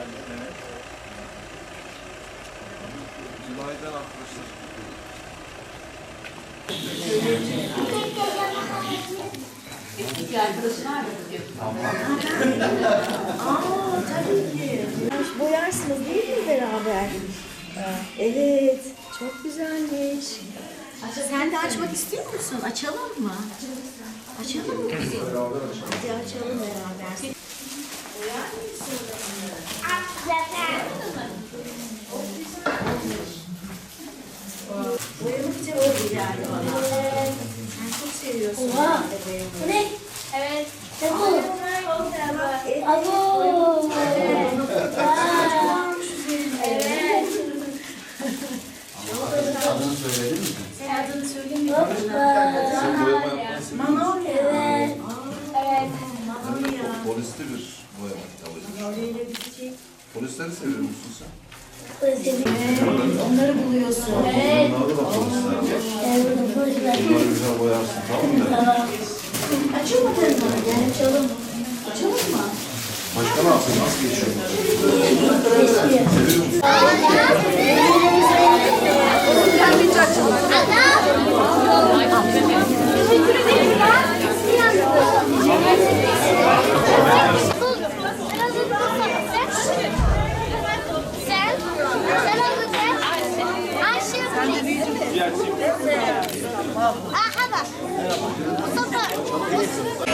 geldi. Evet. Cülay'dan arkadaşlar. Bir arkadaşın var mı? Aa tabii ki. Boyarsınız değil mi beraber? Evet. Çok güzelmiş. Sen de açmak istiyor musun? Açalım mı? Açalım mı? Hadi açalım beraber. Boyar mısın? Yani bana. Sen çok seviyorsun. Oha. Bu ne? Evet. Ne bu? Abo. Evet. Adını söyledin mi? Adını söylemiyor Sen boyama yapmalısın. Manolya. Evet. Evet. Manolya. Polisli bir boyama kitabı. Manolya ile bitecek. Polisleri seviyor musun sen? Onları buluyorsun. Evet. Bunlarda da. Bunları güzel boyarsın tamam mı? Açılmadın mı? Yani açalım. Açalım mı? Başka ne yapıyorsun? Nasıl geçiyor? Seviyor musun? Sen, sen hazırsın. Ayşe. Sen Aha bak. Mustafa.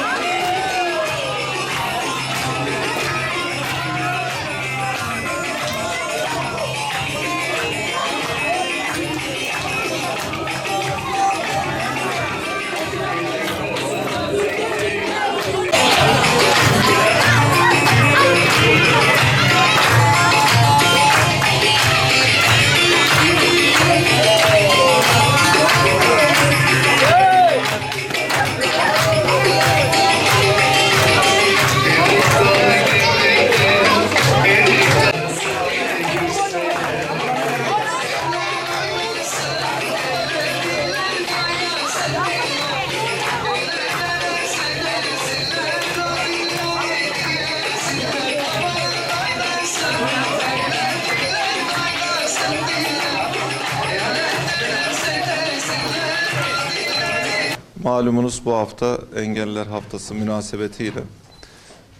Malumunuz bu hafta Engelliler Haftası münasebetiyle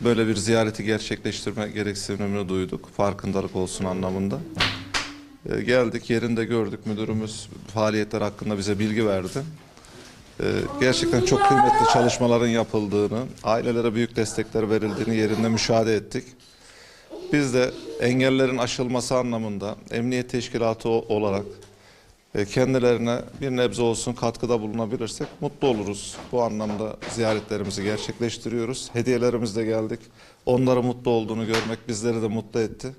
böyle bir ziyareti gerçekleştirme gereksinimini duyduk. Farkındalık olsun anlamında. Ee, geldik yerinde gördük. Müdürümüz faaliyetler hakkında bize bilgi verdi. Ee, gerçekten çok kıymetli çalışmaların yapıldığını, ailelere büyük destekler verildiğini yerinde müşahede ettik. Biz de engellerin aşılması anlamında emniyet teşkilatı olarak e, kendilerine bir nebze olsun katkıda bulunabilirsek mutlu oluruz. Bu anlamda ziyaretlerimizi gerçekleştiriyoruz. Hediyelerimizle geldik. Onların mutlu olduğunu görmek bizleri de mutlu etti.